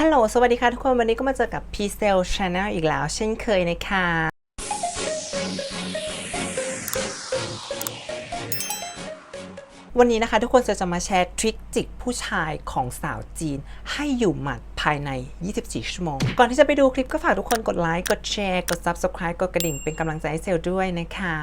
ฮัลโหล สวัสดีค่ะทุกคน วันนี้ก็มาเจอกับ p c e l Channel อีกแล้ว เช่นเคยนะคะ วันนี้นะคะทุกคนจะจะมาแชร์ทริคจิกผู้ชายของสาวจีน ให้อยู่หมัดภายใน 24 ชั่วโมง ก่อนที่จะไปดูคลิปก็ฝากทุกคนกดไลค์ กดแชร์ กด Subscribe กดกระดิ่งเป็นกำลังใจให้เซลด้วยนะคะ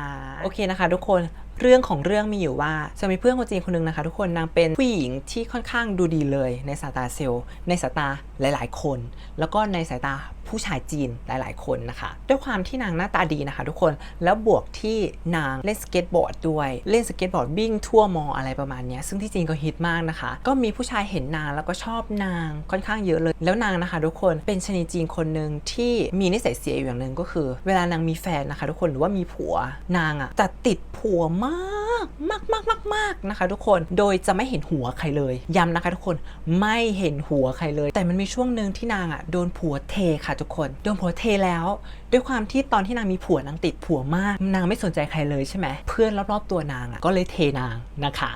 โอเคนะคะทุกคนเรื่องของเรื่องมีอยู่ว่าจะมีเพื่อนคนจีนคนหนึงนะคะ ทุกคนนางเป็นผู้หญิงที่ค่อนข้างดูดีเลยในสายตาเซลล์ในสายตา หลาย ๆ คน แล้วก็ในสายตาผู้ชายจีนหลาย ๆ คนนะคะ ด้วยความที่นางหน้าตาดีนะคะทุกคนแล้วบวกที่นางเล่นสเก็ตบอร์ดด้วยเล่นสเก็ตบอร์ดวิ่งทั่วมออะไรประมาณนี้ซึ่งที่จีนก็ฮิตมากนะคะ ก็มีผู้ชายเห็นนางแล้วก็ชอบนางค่อนข้างเยอะเลย แล้วนางนะคะ ทุกคนเป็นชนีจีนคนหนึ่งที่มีนิสัยเสียอยู่อย่างหนึ่งก็คือ เวลานางมีแฟนนะคะ ทุกคนหรือว่ามีผัวนางอะจะติดผัวมาก มากมากมากมากนะคะทุกคน โดยจะไม่เห็นหัวใครเลย ย้ำนะคะทุกคน ไม่เห็นหัวใครเลย แต่มันมีช่วงหนึ่งที่นางอะโดนผัวเทค่ะทุกคน โดนผัวเทแล้ว ด้วยความที่ตอนที่นางมีผัวนางติดผัวมาก นางไม่สนใจใครเลยใช่ไหม เพื่อนรอบๆตัวนางอะก็เลยเทนางนะคะ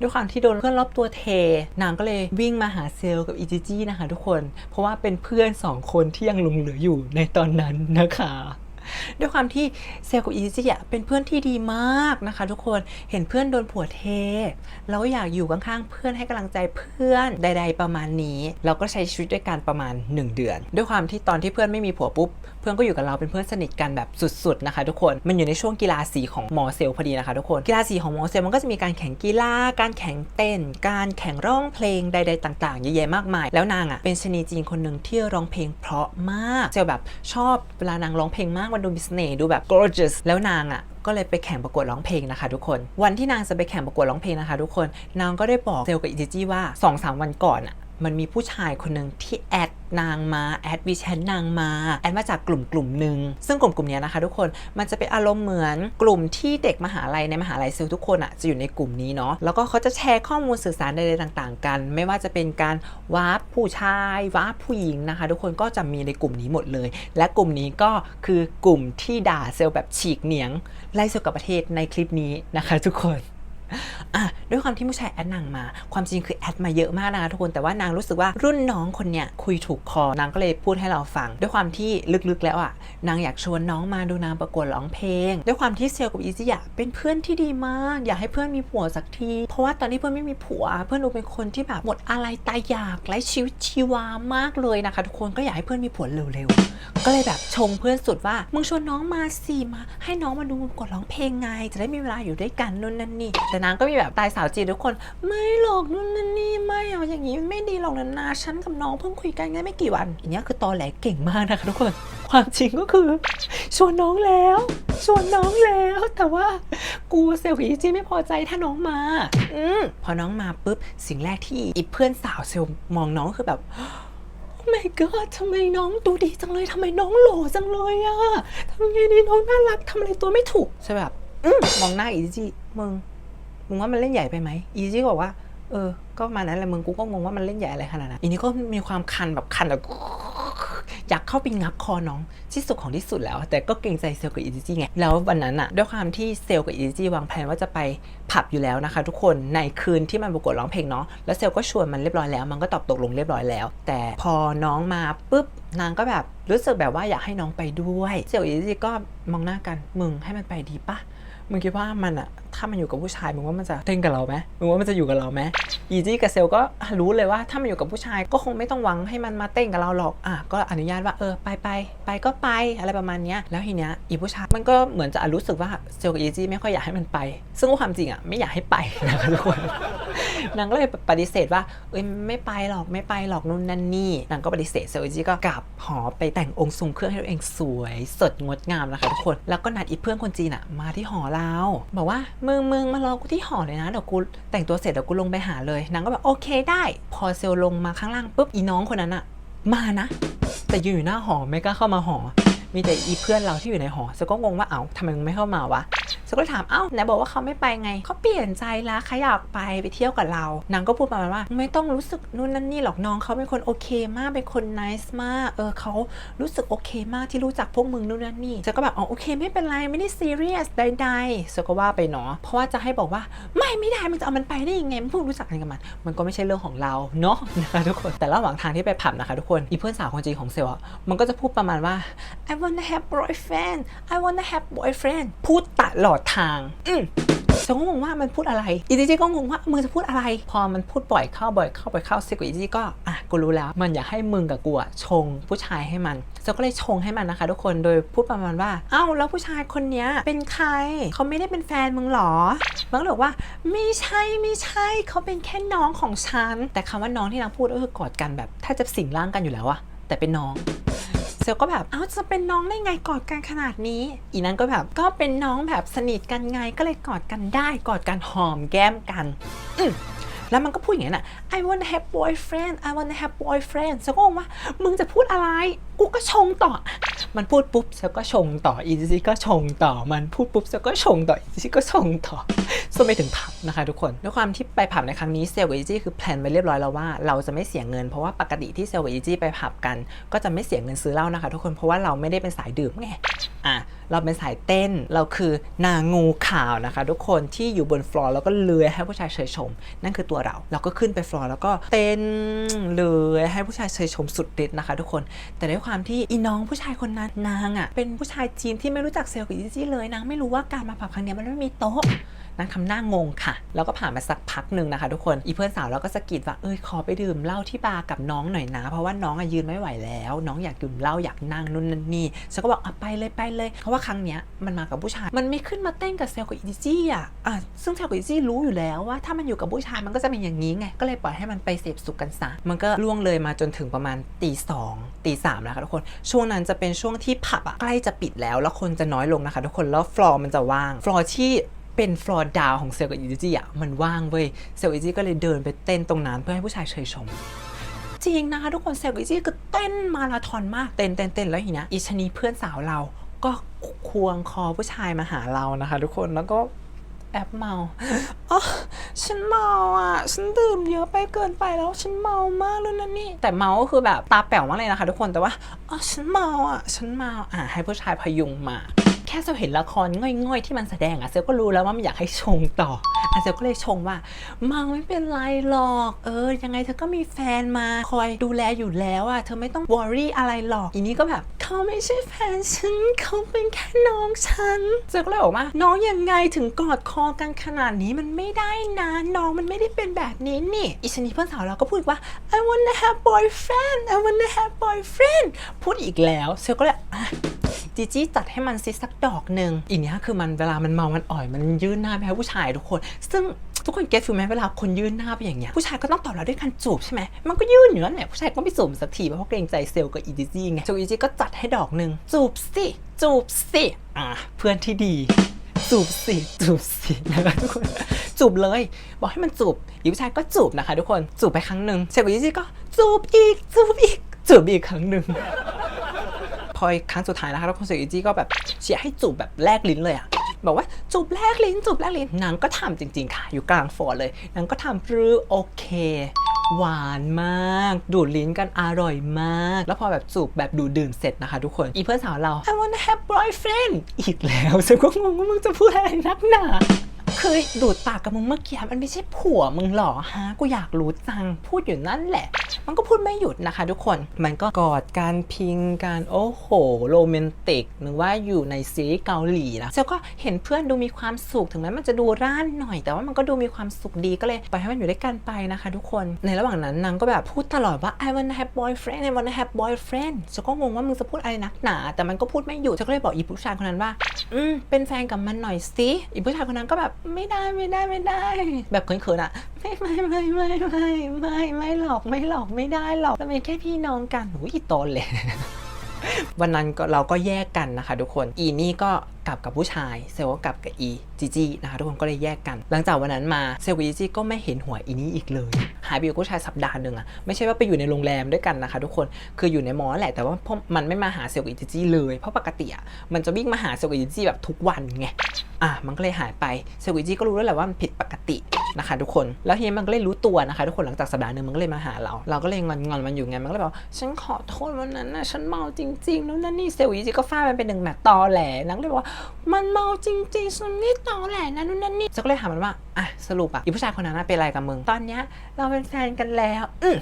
ด้วยความที่โดนเพื่อนรอบตัวเท นางก็เลยวิ่งมาหาเซลกับอีจีจี้นะคะทุกคน เพราะว่าเป็นเพื่อนสองคนที่ยังหลงเหลืออยู่ในตอนนั้นนะคะ ด้วยความที่เซลกับอีซี่อะเป็นเพื่อนที่ดีมากนะคะ ทุกคนเห็นเพื่อนโดนผัวเท แล้วอยากอยู่ข้างๆเพื่อนให้กำลังใจเพื่อนใด ๆ ประมาณนี้ เราก็ใช้ชีวิตด้วยกันประมาณ 1 เดือน ด้วยความที่ตอนที่เพื่อนไม่มีผัวปุ๊บ พื่อนก็อยู่กับเราเป็นเพื่อนสนิทกันแบบสุดๆนะคะทุกคนมันอยู่ในช่วงกีฬาสีของหมอเซลพอดีนะคะทุกคนกีฬาสีของหมอเซลมันก็จะมีการแข่งกีฬา การแข่งเต้น การแข่งร้องเพลงใด ๆ ต่างๆเยอะแยะมากมาย แล้วนางอะเป็นชนีจีนคนหนึ่งที่ร้องเพลงเพราะมากเซลแบบชอบเวลานางร้องเพลงมากมันดูมีเสน่ห์ดูแบบ gorgeous แล้วนางอะก็เลยไปแข่งประกวดร้องเพลงนะคะทุกคน วันที่นางจะไปแข่งประกวดร้องเพลงนะคะทุกคน นางก็ได้บอกเซลกับอีจิจี้ว่า2อสวันก่อนอะ มันมีผู้ชายคนหนึ่งที่แอดนางมาแอดวีแชทนางมาแอดมาจากกลุ่มกลุ่มหนึ่งซึ่งกลุ่มกลุ่มนี้นะคะทุกคนมันจะเป็นอารมณ์เหมือนกลุ่มที่เด็กมหาลัยในมหาลัยเซลล์ทุกคนอะจะอยู่ในกลุ่มนี้เนาะแล้วก็เขาจะแชร์ข้อมูลสื่อสารใดๆต่าง ๆ กัน ไม่ว่าจะเป็นการวาร์ปผู้ชายวาร์ปผู้หญิงนะคะ ทุกคนก็จะมีในกลุ่มนี้หมดเลย และกลุ่มนี้ก็คือกลุ่มที่ด่าเซลแบบฉีกเหนียงไล่เซลกับประเทศในคลิปนี้นะคะ ทุกคน อะด้วยความที่ผู้ชายแอดนางมา ความจริงคือแอดมาเยอะมากนะคะทุกคนแต่ว่านางรู้สึกว่ารุ่นน้องคนเนี้ยคุยถูกคอนางก็เลยพูดให้เราฟัง ด้วยความที่ลึกๆแล้วอะนางอยากชวนน้องมาดูนางประกวดร้องเพลง ด้วยความที่เซลกับอีซี่อะเป็นเพื่อนที่ดีมาก อยากให้เพื่อนมีผัวสักที เพราะว่าตอนนี้เพื่อนไม่มีผัว เพื่อนดูเป็นคนที่แบบหมดอะไรตายอยากไร้ชีวิตชีวามากเลยนะคะทุกคนก็อยากให้เพื่อนมีผัวเร็วๆก็เลยแบบชงเพื่อนสุดว่ามึงชวนน้องมาสิมา ให้น้องมาดูมึงกวดร้องเพลงไง จะได้มีเวลาอยู่ด้วยกันนู่นนั่นนี่แต่นางก็มีแบบตายสาวจีนทุกคน ไม่หรอกนู่นนั่นนี่ไม่เอาอย่างนี้ไม่ดีหรอกนะนาฉันกับน้องเพิ่งคุยกันได้ไม่กี่วันอันนี้คือตอแหลเก่งมากนะคะทุกคน ความจริงก็คือ ชวนน้องแล้วชวนน้องแล้วแต่ว่ากูเซลฟีจีไม่พอใจถ้าน้องมา อืมพอน้องมาปุ๊บสิ่งแรกที่อีเพื่อนสาวเซลมองน้องคือแบบโอ้ my god ทำไมน้องดูดีจังเลยทำไมน้องหล่อจังเลยอะทำไงดีน้องน่ารักทำอะไรตัวไม่ถูกใช่แบบอมมองหน้าอีจีมึง มึงว่ามันเล่นใหญ่ไปไหมอีจีก็บอกว่า เออ ก็มานั้นแหละมึงกูก็งงว่ามันเล่นใหญ่อะไรขนาดนั้นอีนี้ก็มีความคันแบบคันแบบอยากเข้าไปงับคอน้องที่สุดของที่สุดแล้ว แต่ก็เกรงใจเซลกับอีจีไง แล้ววันนั้นอะด้วยความที่เซลกับอีจีวางแผนว่าจะไปผับอยู่แล้วนะคะ ทุกคนในคืนที่มันประกวดร้องเพลงเนาะแล้วเซลก็ชวนมันเรียบร้อยแล้ว มันก็ตอบตกลงเรียบร้อยแล้ว แต่พอน้องมาปุ๊บนางก็แบบรู้สึกแบบว่าอยากให้น้องไปด้วย เซลกับอีจีก็มองหน้ากันมึงให้มันไปดีปะ มึงคิดว่ามันอะถ้ามันอยู่กับผู้ชายมึงว่ามันจะเต้นกับเราไหมมึงว่ามันจะอยู่กับเราไหมอีจี้กับเซลก็รู้เลยว่าถ้ามันอยู่กับผู้ชายก็คงไม่ต้องหวังให้มันมาเต้นกับเราหรอกอะก็อนุญาตว่าเออไปไปไปก็ไปอะไรประมาณเนี้ยแล้วทีเนี้ยอีผู้ชายมันก็เหมือนจะรู้สึกว่าเซลกับอีจี้ไม่ค่อยอยากให้มันไป ซึ่งความจริงอะไม่อยากให้ไปนะคะทุกคนนางก็เลยปฏิเสธว่าเอ้ยไม่ไปหรอกไม่ไปหรอกนู่นนั่นนี่นางก็ปฏิเสธเซลจีก็กลับหอไปแต่งองค์ทรงเครื่องให้ตัวเองสวย สดงดงามนะคะทุกคนแล้วก็นัดอีเพื่อนคนจีนอะมาที่หอเราบอกว่ามึงมึงมารอกูที่หอเลยนะเดี๋ยวกูแต่งตัวเสร็จเดี๋ยวกูลงไปหาเลยนางก็แบบโอเคได้ พอเซลลงมาข้างล่างปุ๊บอีน้องคนนั้นอะมานะ แต่ยืนอยู่หน้าหอไม่กล้าเข้ามาหอ มีแต่อีเพื่อนเราที่อยู่ในหอเซลก็งงว่าเอ้าทำไมมึงไม่เข้ามาวะ เซลก็เลยถาม เอ้าไหนบอกว่าเขาไม่ไปไง เขาเปลี่ยนใจแล้วเขาอยากไปไปเที่ยวกับเรา นางก็พูดประมาณว่า ไม่ต้องรู้สึกนู่นนั่นนี่หรอกน้องเขาเป็นคนโอเคมาก เป็นคนน i c e มาก เออเขารู้สึกโอเคมากที่รู้จักพวกมึงนู่นนั่นนี่เซลก็แบบ อ๋อโอเคไม่เป็นไรไม่ได้ซีเรียสใดๆเซลก็ว่าไปเนาะ เพราะว่าจะให้บอกว่าไม่ไม่ได้มันจะเอามันไปได้ยังไงมันเพิ่งรู้จักกันกับมันมันก็ไม่ใช่เรื่องของเราเนาะนะคะทุกคน แต่ระหว่างทางที่ไปผับนะคะทุกคนอีเพื่อนสาวคนจีของเซลอะมันก็จะพูดประมาณว่า I wanna have boyfriend I wanna have boyfriend พูดตลอดทาง อืมฉันก็งงว่ามันพูดอะไรอีจีก็งงว่ามึงจะพูดอะไร พอมันพูดบ่อยเข้าบ่อยเข้าบ่อยเข้าเซกอีจีก็อะกูรู้แล้ว มันอยากให้มึงกับกูอะชงผู้ชายให้มันเซลก็เลยชงให้มันนะคะ ทุกคนโดยพูดประมาณว่า เอ้าแล้วผู้ชายคนเนี้ยเป็นใคร เขาไม่ได้เป็นแฟนมึงหรอมันก็เลยบอกว่า ไม่ใช่ไม่ใช่เขาเป็นแค่น้องของฉันแต่คำว่าน้องที่นางพูดก็คือกอดกันแบบถ้าจะสิงร่างกันอยู่แล้วอะแต่เป็นน้องเซลก็แบบเอ้าจะเป็นน้องได้ไงกอดกันขนาดนี้ อีนั้นก็แบบก็เป็นน้องแบบสนิทกันไงก็เลยกอดกันได้กอดกันหอมแก้มกันอืแล้วมันก็พูดอย่างนี้นน่ะ I wanna have boyfriend I wanna have boyfriend เซลก็งงว่า มึงจะพูดอะไร กูก็ชงต่อ มันพูดปุ๊บเซลก็ชงต่ออีซีก็ชงต่อ มันพูดปุ๊บเซลก็ชงต่ออีซีก็ชงต่อ ส่วนไปถึงผับนะคะทุกคนด้วยความที่ไปผับในครั้งนี้เซลกับอีจี้คือแพลนไว้เรียบร้อยแล้วว่าเราจะไม่เสียเงินเพราะว่าปกติที่เซลกับอีจี้ไปผับกัน ก็จะไม่เสียเงินซื้อเหล้านะคะ ทุกคนเพราะว่าเราไม่ได้เป็นสายดื่มไงอะ เราเป็นสายเต้น เราคือนางงูขาวนะคะ ทุกคนที่อยู่บนฟลอร์แล้วก็เลื้อยให้ผู้ชายเชยชม นั่นคือตัวเรา เราก็ขึ้นไปฟลอร์แล้วก็เต้นเลื้อยให้ผู้ชายเชยชมสุดฤทธิ์นะคะ ทุกคน แต่ด้วยความที่อีน้องผู้ชายคนนั้นนางอะเป็นผู้ชายจีนที่ไม่รู้จักเซลกับอีจี้เลยนางไม่รู้ว่าการมาผับครั้งนี้มันไม่มีโต๊ะนางทำหน้างงค่ะ แล้วก็ผ่านมาสักพักหนึ่งนะคะ ทุกคน อีเพื่อนสาวเราก็สะกิดว่า เอ้ย ขอไปดื่มเหล้าที่บาร์กับน้องหน่อยนะ เพราะว่าน้องอะยืนไม่ไหวแล้ว น้องอยากดื่มเหล้าอยากนั่งนู่นนั่นนี่ ฉันก็บอกอะไปเลยไปเลยเพราะว่าครั้งเนี้ยมันมากับผู้ชาย มันไม่ขึ้นมาเต้นกับเซลกับอีจี้อะอะซึ่งเซลกับอีจี้รู้อยู่แล้วว่าถ้ามันอยู่กับผู้ชายมันก็จะเป็นอย่างนี้ไง ก็เลยปล่อยให้มันไปเสพสุขกันซะ มันก็ล่วงเลยมาจนถึงประมาณตีสองตีสามแล้วค่ะทุกคน ช่วงนั้นจะเป็นช่วงที่ผับอะใกล้จะปิดแล้วแล้วคนจะน้อยลงนะคะ ทุกคน แล้วฟลอร์มันจะว่าง ฟลอร์ที่เป็นฟลอร์ดาวของเซลกับอีจี้อะมันว่างเว้ย เซลล์อีจี้ก็เลยเดินไปเต้นตรงนั้นเพื่อให้ผู้ชายเชยชมจริงนะคะทุกคนเซลกับอีจีคือเต้นมาราธอนมาก เต้นเต้นเต้นแล้วทีนี้อีชนีเพื่อนสาวเรา ก็ควงคอผู้ชายมาหาเรานะคะ ทุกคนแล้วก็แอบเมาอ๋อฉันเมาอะ ฉันดื่มเยอะไปเกินไปแล้ว ฉันเมามากเลยนะนี่ แต่เมาก็คือแบบตาแป๋วมากเลยนะคะ ทุกคนแต่ว่าอ๋อฉันเมาอะ ฉันเมาอะให้ผู้ชายพยุงมา แค่เซลเห็นละครง่อยๆ ที่มันแสดงอะเซลก็รู้แล้วว่ามันอยากให้ชงต่ออะเซลก็เลยชงว่าเมาไม่เป็นไรหรอก เออ ยังไงเธอก็มีแฟนมาคอยดูแลอยู่แล้วอะเธอไม่ต้องวอรี่อะไรหรอก อีนี้ก็แบบเขาไม่ใช่แฟนฉันเขาเป็นแค่น้องฉันเซลก็เลยบอกว่าน้องยังไงถึงกอดคอกันขนาดนี้มันไม่ได้นะน้องมันไม่ได้เป็นแบบนี้นี่อีชนีเพื่อนสาวเราก็พูดว่า I wanna have boyfriend I wanna have boyfriend พูดอีกแล้วเซลก็เลยอะ จีจี้จัดให้มันซิสักดอกหนึ่งอีกเนี้ยคือมันเวลามันเมามันอ่อยมันยื่นหน้าไปให้ผู้ชายทุกคน ซึ่งทุกคนเก็ตฟิลไหมเวลาคนยื่นหน้าไปอย่างเงี้ยผู้ชายก็ต้องตอบรับด้วยการจูบใช่ไหมมันก็ยื่นอยู่นั่นแหละผู้ชายก็ไม่จูบสักทีเพราะเกรงใจเซลล์กับอีจีจี้ไงเซลอีจี้ก็จัดให้ดอกหนึ่งจูบสิจูบสิอะเพื่อนที่ดีจูบสิจูบสินะคะทุกคนจูบเลย บอกให้มันจูบอีผู้ชายก็จูบนะคะ ทุกคนจูบไปครั้งหนึ่งเซลล์กับอีจี้ก็จูบอีกจูบอีกจูบอีกครั้งหนึ่ง พออีกครั้งสุดท้ายนะคะแล้วคุณเซอร์จี้ก็แบบเชียร์ให้จูบแบบแลกลิ้นเลยอะบอกว่าจูบแลกลิ้นจูบแลกลิ้นนางก็ทำจริง ๆ ค่ะ อยู่กลางฟอร์เลยนางก็ทำรือโอเค หวานมาก ดูดลิ้นกันอร่อยมาก แล้วพอแบบจูบแบบดูดดื่มเสร็จนะคะทุกคน อีเพื่อนสาวเรา I wanna have boyfriend อีกแล้วฉันก็งงว่ามึงจะพูดอะไรนักหนา คือดูดปากกับมึงเมื่อกี้มันไม่ใช่ผัวมึงหรอฮะกูอยากรู้จังพูดอยู่นั่นแหละ มันก็พูดไม่หยุดนะคะ ทุกคนมันก็กอดการพิงกันโอ้โหโรแมนติกนึกว่าอยู่ในซีรีส์เกาหลีนะเซลก็เห็นเพื่อนดูมีความสุขถึงแม้มันจะดูร่านหน่อย แต่ว่ามันก็ดูมีความสุขดีก็เลยไปให้มันอยู่ด้วยกันไปนะคะ ทุกคนในระหว่างนั้นนางก็แบบพูดตลอดว่า I wanna have boyfriend I wanna have boyfriend เซลก็งงว่ามึงจะพูดอะไรนักหนา แต่มันก็พูดไม่หยุดเซลก็เลยบอกอีผู้ชายคนนั้นว่า อืมเป็นแฟนกับมันหน่อยสิอีผู้ชายคนนั้นก็แบบไม่ได้ไม่ได้ไม่ได้ แบบเขินๆอะไม่ไม่ไม่ไม่ไม่ไม่ไม่หลอกไม่หลอกไม่ได้หรอกเราเป็นแค่พี่น้องกันหูยอีโตนเลย วันนั้นก็เราก็แยกกันนะคะ ทุกคน อีนี่ก็ กลับกับผู้ชาย เซลก็กลับกับอีจีจีนะคะทุกคนก็เลยแยกกัน หลังจากวันนั้นมาเซลกับจีจีก็ไม่เห็นหัวอีนี่อีกเลย หายไปอยู่กับผู้ชายสัปดาห์หนึ่งอะไม่ใช่ว่าไปอยู่ในโรงแรมด้วยกันนะคะทุกคนคืออยู่ในมอแหละแต่ว่ามันไม่มาหาเซลกับจีจีเลยเพราะปกติอะมันจะวิ่งมาหาเซลกับจีจีแบบทุกวันไงอะมันก็เลยหายไปเซลล์อีจีก็รู้แล้วแหละว่ามันผิดปกตินะคะทุกคน แล้วทีนี้มันก็เลยรู้ตัวนะคะ ทุกคนหลังจากสัปดาห์หนึ่งมันก็เลยมาหาเรา เราก็เลยงอนงอนมันอยู่ไง มันก็เลยบอกฉันขอโทษวันนั้นนะฉันเมาจริงๆแล้วนั่นนี่เซลล์อีจีก็ฟาดมันเป็นหนึ่งแมตตอแหลนางเลยบอกว่ามันเมาจริงๆฉันไม่ตอแหลนะนู่นนั่นนี่ฉันก็เลยถามมันว่าอะสรุปอะอีผู้ชายคนนั้นนะเป็นอะไรกับมึง ตอนเนี้ยเราเป็นแฟนกันแล้ว อืม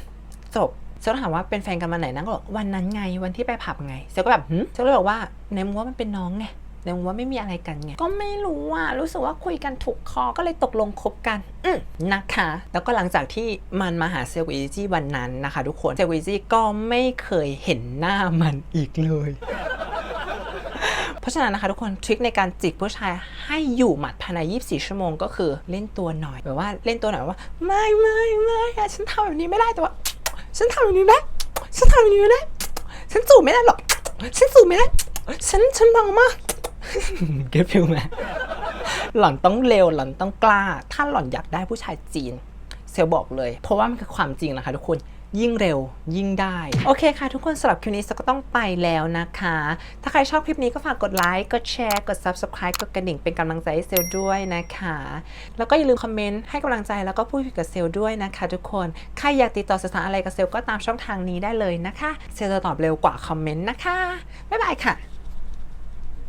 จบเซลก็ถามว่าเป็นแฟนกันวันไหนนางก็บอกวันนั้นไงวันที่ไปผับไงเซลก็แบบหึเซลก็เลยบอกว่าในมึงว่ามันเป็นน้องไงในมึงว่าไม่มีอะไรกันไงก็ไม่รู้อะรู้สึกว่าคุยกันถูกคอก็เลยตกลงคบกัน อืมนะคะ แล้วก็หลังจากที่มันมาหาเซลวีจี้วันนั้นนะคะ ทุกคนเซลวีจี้ก็ไม่เคยเห็นหน้ามันอีกเลย ราะฉะนั้นนะคะทุกคนทริคในการจิกผู้ชายให้อยู่หมัดภายใน 24 ชั่วโมงก็คือเล่นตัวหน่อยแบบว่าเล่นตัวหน่อยว่า ไม่ไม่ไม่ฉันทำแบบนี้ไม่ได้แต่ว่า ฉันทำแบบนี้ได้ฉันทำแบบนี้ได้ฉันสูบไม่ได้หรอก ฉันสูบไม่ได้ ฉันฉันเมามากเก็ตฟิลไหมหล่อนต้องเร็วหล่อนต้องกล้า ถ้าหล่อนอยากได้ผู้ชายจีน เซลบอกเลย เพราะว่ามันคือความจริงนะคะทุกคน ยิ่งเร็วยิ่งได้ โอเคค่ะ ทุกคนสำหรับคลิปนี้เซลก็ต้องไปแล้วนะคะ ถ้าใครชอบคลิปนี้ก็ฝากกดไลค์ กดแชร์ กด Subscribe กดกระดิ่งเป็นกำลังใจให้เซลด้วยนะคะ แล้วก็อย่าลืมคอมเมนต์ให้กำลังใจแล้วก็พูดคุยกับเซลด้วยนะคะ ทุกคน ใครอยากติดต่อสื่อสารอะไรกับเซลก็ตามช่องทางนี้ได้เลยนะคะ เซลจะตอบเร็วกว่าคอมเมนต์นะคะ บ๊ายบายค่ะ